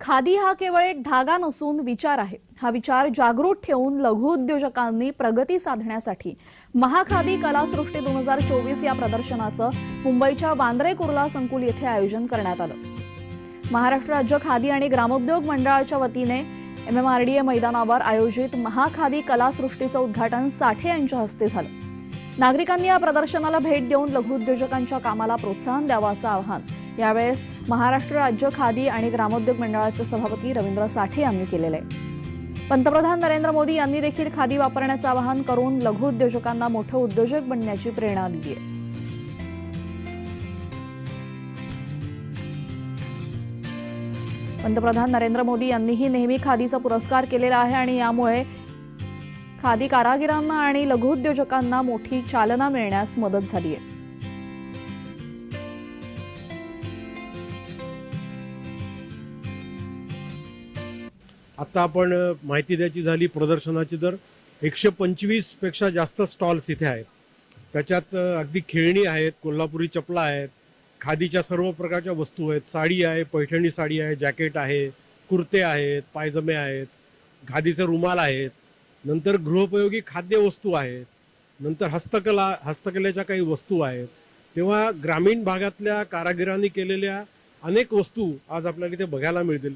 खादी हा केवळ एक धागा नसून विचार आहे. हा विचार जागृत ठेवून लघुउद्योजकांनी प्रगती साधण्यासाठी महाखादी कलासृष्टी दोन हजार चोवीस या प्रदर्शनाचं मुंबईच्या वांद्रे कुर्ला संकुल येथे आयोजन करण्यात आलं. महाराष्ट्र राज्य खादी आणि ग्रामोद्योग मंडळाच्या वतीने M M R D A मैदानावर आयोजित महाखादी कलासृष्टीचं उद्घाटन साठे यांच्या हस्ते झालं. नागरिकांनी या प्रदर्शनाला भेट देऊन लघुउद्योजकांच्या कामाला प्रोत्साहन द्यावं असं आवाहन यावेळेस महाराष्ट्र राज्य खादी आणि ग्रामोद्योग मंडळाचे सभापती रवींद्र साठे यांनी केलेलं. आहे पंतप्रधान नरेंद्र मोदी यांनी देखील खादी वापरण्याचं आवाहन करून लघुउद्योजकांना मोठं उद्योजक बनण्याची प्रेरणा दिली आहे पंतप्रधान नरेंद्र मोदी यांनीही नेहमी खादीचा पुरस्कार केलेला आहे आणि यामुळे खादी कारागिरांना आणि लघुउद्योजकांना मोठी चालना मिळण्यास मदत झाली आहे आत्ता आपण माहिती द्यायची झाली प्रदर्शनाची तर एकशे पंचवीसपेक्षा जास्त स्टॉल्स इथे आहेत. त्याच्यात अगदी खेळणी आहेत कोल्हापुरी चपला आहेत खादीच्या सर्व प्रकारच्या वस्तू आहेत. साडी आहे पैठणी साडी आहे जॅकेट आहे कुर्ते आहेत पायजमे आहेत खादीचे रुमाल आहेत. नंतर गृहोपयोगी खाद्यवस्तू आहेत. नंतर हस्तकला हस्तकलेच्या काही वस्तू आहेत. तेव्हा ग्रामीण भागातल्या कारागिरांनी केलेल्या अनेक वस्तू आज आपल्याला इथे बघायला मिळतील.